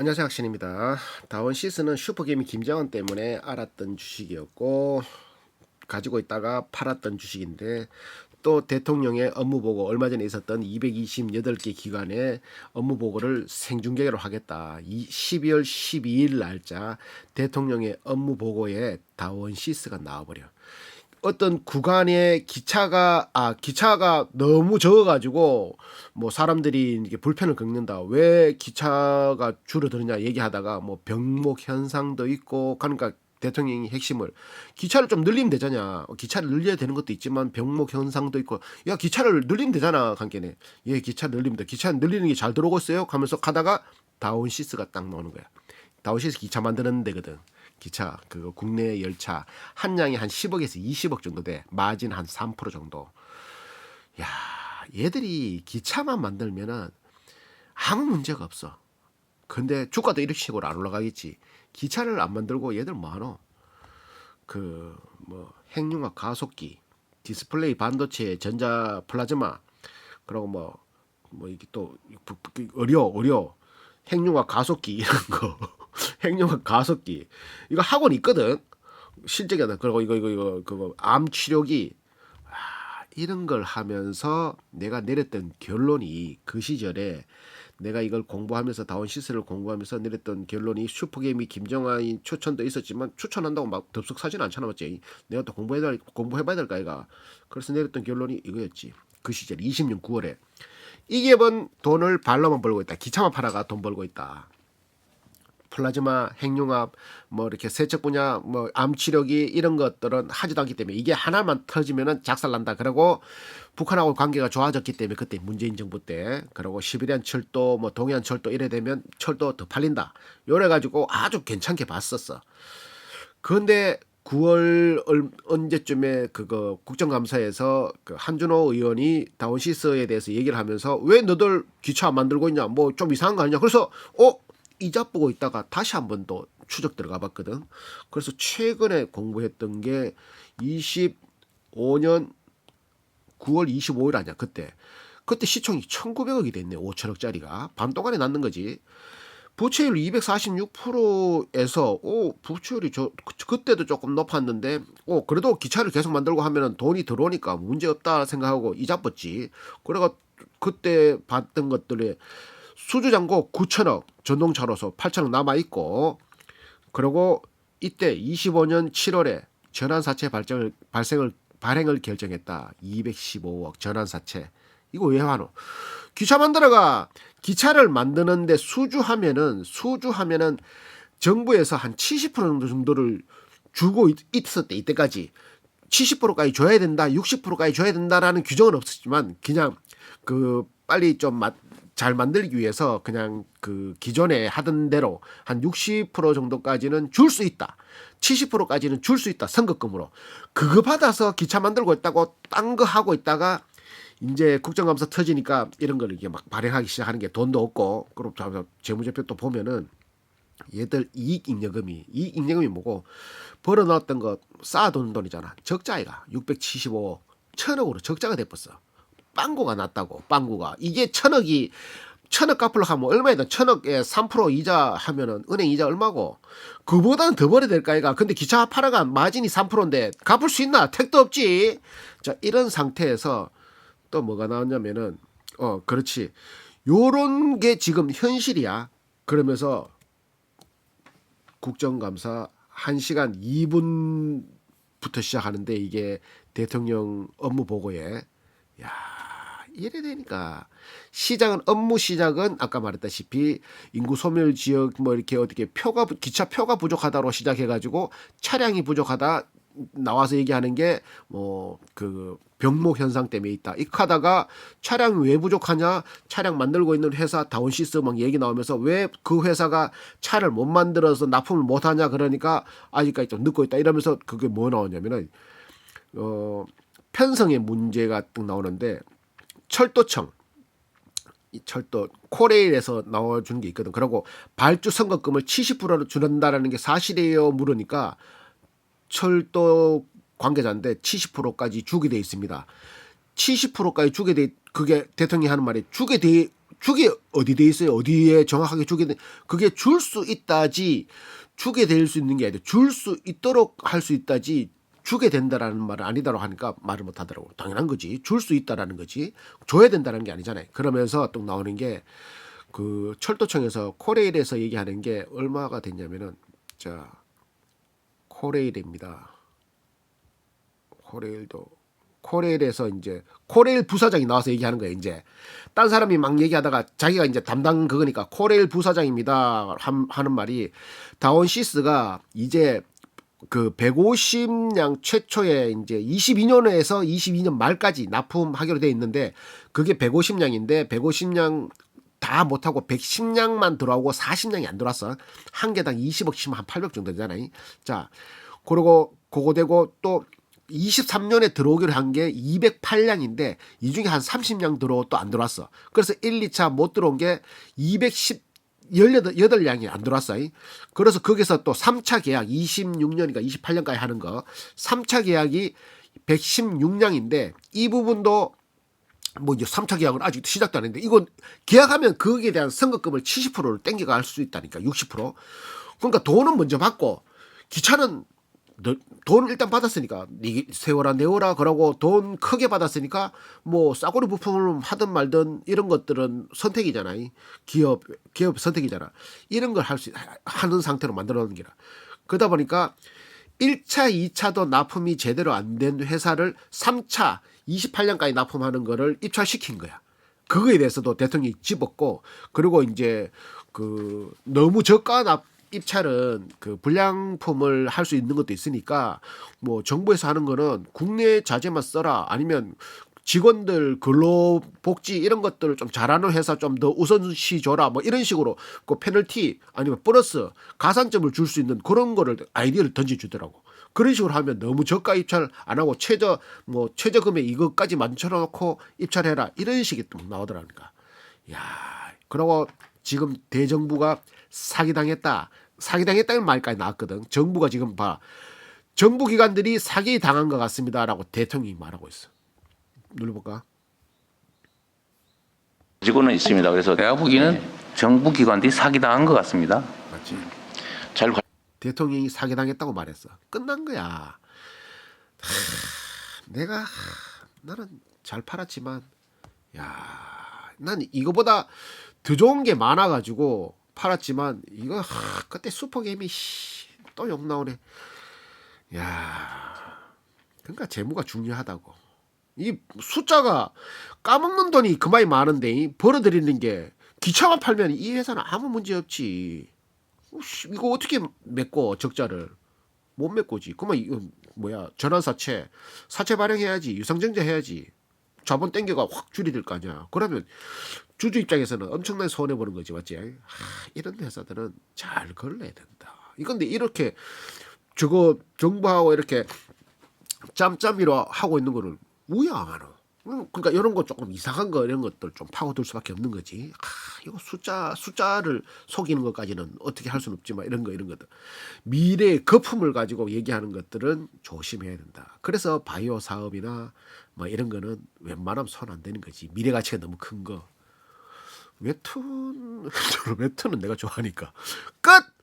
안녕하세요 학신입니다. 다원 시스는 슈퍼게임이 김정은 때문에 알았던 주식이었고 가지고 있다가 팔았던 주식인데 또 대통령의 업무 보고 얼마 전에 있었던 228개 기관의 업무 보고를 생중계로 하겠다. 이 12월 12일 날짜 대통령의 업무 보고에 다원 시스가 나와버려. 어떤 구간에 기차가 아 기차가 너무 적어가지고 뭐 사람들이 이게 불편을 겪는다. 왜 기차가 줄어드느냐 얘기하다가 뭐 병목 현상도 있고 그러니까 대통령이 핵심을 기차를 좀 늘리면 되잖아. 기차를 늘려야 되는 것도 있지만 병목 현상도 있고 야 기차를 늘리면 되잖아. 관계네. 예 기차 돼. 기차 늘리는 게 잘 들어오고 있어요. 하면서 가다가 다운시스가 딱 나오는 거야. 다운시스 기차 만드는 데거든. 기차 그거 국내 열차 한 양이 한 10억에서 20억 정도 돼. 마진 한 3% 정도. 야, 얘들이 기차만 만들면은 아무 문제가 없어. 근데 주가도 이런 식으로 안 올라가겠지. 기차를 안 만들고 얘들 뭐 하노? 그 뭐 핵융합 가속기, 디스플레이 반도체, 전자 플라즈마, 그리고 뭐뭐 이게 또 의료 의료 핵융합 가속기 이런 거 핵융합 가속기. 이거 학원 있거든. 실제가다 그리고 이거 이거 이거 그거 암 치료기. 아, 이런 걸 하면서 내가 내렸던 결론이 그 시절에 내가 이걸 공부하면서 다원 시스를 공부하면서 내렸던 결론이 슈퍼게임이 김정아인 추천도 있었지만 추천한다고 막 덥석 사진 않잖아 맞지? 내가 또 공부해야 될 공부해봐야 될까 이가. 그래서 내렸던 결론이 이거였지. 그 시절 20년 9월에. 이게 번 돈을 발로만 벌고 있다. 기차만 팔아가 돈 벌고 있다 플라즈마, 핵융합, 뭐 이렇게 세척 분야, 뭐 암치료기 이런 것들은 하지도 않기 때문에 이게 하나만 터지면은 작살난다. 그리고 북한하고 관계가 좋아졌기 때문에 그때 문재인 정부 때 그리고 시베리안 철도, 뭐 동해안 철도 이래 되면 철도 더 팔린다. 요래 가지고 아주 괜찮게 봤었어. 그런데 9월 얼- 언제쯤에 그거 국정감사에서 그 한준호 의원이 다운시스에 대해서 얘기를 하면서 왜 너들 기차 안 만들고 있냐 뭐 좀 이상한 거 아니냐 그래서 어 이자 보고 있다가 다시 한 번 더 추적 들어가 봤거든. 그래서 최근에 공부했던 게 25년 9월 25일 아니야 그때. 그때 시총이 1900억이 됐네 5천억짜리가. 반 동안에 낳는 거지. 부채율 246%에서 오 부채율이 저 그- 그때도 조금 높았는데 오 그래도 기차를 계속 만들고 하면은 돈이 들어오니까 문제 없다 생각하고 이자 뻗지. 그래가 그때 봤던 것들이 수주잔고 9천억 전동차로서 8천억 남아 있고 그리고 이때 25년 7월에 전환사채 발생을 발생을 발행을 결정했다. 215억 전환사채. 이거 왜 하노 기차 만들어가 기차를 만드는데 수주하면은 수주하면은 정부에서 한 70% 정도 정도를 주고 있- 있었대 이때까지. 70%까지 줘야 된다, 60%까지 줘야 된다라는 규정은 없었지만 그냥 그 빨리 좀 잘 만들기 위해서 그냥 그 기존에 하던 대로 한 60% 정도까지는 줄 수 있다. 70%까지는 줄 수 있다. 선거금으로. 그거 받아서 기차 만들고 있다고 딴 거 하고 있다가 이제 국정감사 터지니까 이런 걸 이게 막 발행하기 시작하는 게 돈도 없고 그럼 자- 재무제표 또 보면은 얘들 이익 잉여금이 이익 잉여금이 뭐고 벌어놨던 거 쌓아두는 돈이잖아 적자이가 675억 천억으로 적자가 돼버렸어 빵구가 났다고 빵구가. 이게 천억이 천억 갚으려 하면 얼마이다 천억에 3% 이자 하면은 은행 이자 얼마고? 그보다는 더 벌어야 될까 이가? 근데 기차 팔아가 마진이 3%인데 갚을 수 있나? 택도 없지. 자 이런 상태에서 또 뭐가 나왔냐면은 어 그렇지. 요런 게 지금 현실이야. 그러면서 국정감사 1시간 2분부터 시작하는데 이게 대통령 업무 보고에 야 이래 되니까 시작은 업무 시작은 아까 말했다시피 인구 소멸 지역 뭐 이렇게 어떻게 표가 부- 기차 표가 부족하다로 시작해 가지고 차량이 부족하다 나와서 얘기하는 게 뭐 그 병목 현상 때문에 있다. 이 하다가 차량이 왜 부족하냐? 차량 만들고 있는 회사 다운시스 막 얘기 나오면서 왜 그 회사가 차를 못 만들어서 납품을 못 하냐? 그러니까 아직까지 좀 늦고 있다. 이러면서 그게 뭐 나오냐면은 어 편성의 문제가 딱 나오는데 철도청 이 철도 코레일에서 나와준 게 있거든. 그리고 발주 선거금을 70%로 줄인다라는 게 사실이에요? 물으니까 철도 관계자인데 70%까지 주게 돼 있습니다. 70%까지 주게 돼 그게 대통령이 하는 말이 주게 돼 주게 어디 돼 있어요? 어디에 정확하게 주게 돼? 그게 줄 수 있다지 주게 될 수 있는 게 아니라 줄 수 있도록 할 수 있다지 주게 된다라는 말은 아니다라고 하니까 말을 못 하더라고. 당연한 거지. 줄 수 있다라는 거지. 줘야 된다는 게 아니잖아요. 그러면서 또 나오는 게 그 철도청에서 코레일에서 얘기하는 게 얼마가 됐냐면은 자 코레일입니다. 코레일도 코레일에서 이제 코레일 부사장이 나와서 얘기하는 거예요. 이제 딴 사람이 막 얘기하다가 자기가 이제 담당 그거니까 코레일 부사장입니다 함- 하는 말이 다원시스가 이제 그 150량 최초에 이제 22년에서 22년 말까지 납품하기로 돼 있는데 그게 150량인데 150량 다 못하고 110량만 들어오고 40량이 안 들어왔어. 한 개당 20억 치면 한 800 정도 되잖아요. 자, 그리고 그거 되고 또 23년에 들어오기로 한 게 208량인데 이 중에 한 30량 들어오고 또 안 들어왔어. 그래서 1, 2차 못 들어온 게 210, 18, 8량이 안 들어왔어. 그래서 거기서 또 3차 계약 26년이니까 28년까지 하는 거 3차 계약이 116량인데 이 부분도 뭐 이제 3차 계약은 아직 시작도 안 했는데 이건 계약하면 거기에 대한 선거금을 70%를 땡겨가 할수 있다니까 60% 그러니까 돈은 먼저 받고 기차는 너- 돈을 일단 받았으니까. 니 세워라 내워라 그러고 돈 크게 받았으니까 뭐 싸구려 부품을 하든 말든 이런 것들은 선택이잖아요. 기업 기업 선택이잖아. 이런 걸 할 수 하는 상태로 만들어 놓는 게라. 그러다 보니까 1차, 2차도 납품이 제대로 안 된 회사를 3차 28년까지 납품하는 거를 입찰시킨 거야. 그거에 대해서도 대통령이 집었고 그리고 이제 그 너무 저가 납 입찰은 그 불량품을 할 수 있는 것도 있으니까 뭐 정부에서 하는 거는 국내 자재만 써라 아니면 직원들 근로 복지 이런 것들을 좀 잘하는 회사 좀 더 우선시 줘라 뭐 이런 식으로 그 페널티 아니면 보너스 가산점을 줄 수 있는 그런 거를 아이디어를 던져 주더라고. 그런 식으로 하면 너무 저가 입찰 안 하고 최저 뭐 최저 금액 이것까지 만들어 놓고 입찰해라 이런 식이 또 나오더라니까. 야, 그러고 지금 대정부가 사기당했다. 사기당했다는 말까지 나왔거든. 정부가 지금 봐. 정부 기관들이 사기 당한 것 같습니다라고 대통령이 말하고 있어. 눌러볼까? 가지고는 있습니다. 그래서 내가 보기에는 정부 기관들이 사기 당한 것 같습니다. 맞지? 잘 관- 대통령이 사기 당했다고 말했어. 끝난 거야. 하, 내가 하, 나는 잘 팔았지만 야, 난 이거보다 더 좋은 게 많아가지고 팔았지만 이거 하, 그때 슈퍼게임이 또 욕 나오네. 야, 그러니까 재무가 중요하다고. 이 숫자가 까먹는 돈이 그만이 많은데 이 벌어들이는 게 기차만 팔면 이 회사는 아무 문제 없지. 씨, 이거 어떻게 메꿔 적자를 못 메꿔지. 그러면 이건 뭐야 전환 사채 사채 발행해야지 유상증자 해야지 자본 땡겨가 확 줄이될 거 아니야. 그러면 주주 입장에서는 엄청나게 손해 보는 거지 맞지? 하, 이런 회사들은 잘 걸러야 된다. 이건데 이렇게 저거 정부하고 이렇게 짬짬이로 하고 있는 거는 우야 안 하노. 음, 그러니까 이런 거 조금 이상한 거 이런 것들 좀 파고들 수밖에 없는 거지. 아, 이거 숫자 숫자를 속이는 것까지는 어떻게 할 수는 없지만 이런 거 이런 것들 미래의 거품을 가지고 얘기하는 것들은 조심해야 된다. 그래서 바이오 사업이나 뭐 이런 거는 웬만하면 손안 대는 거지. 미래 가치가 너무 큰 거. 웹툰 웹툰은 내가 좋아하니까 끝.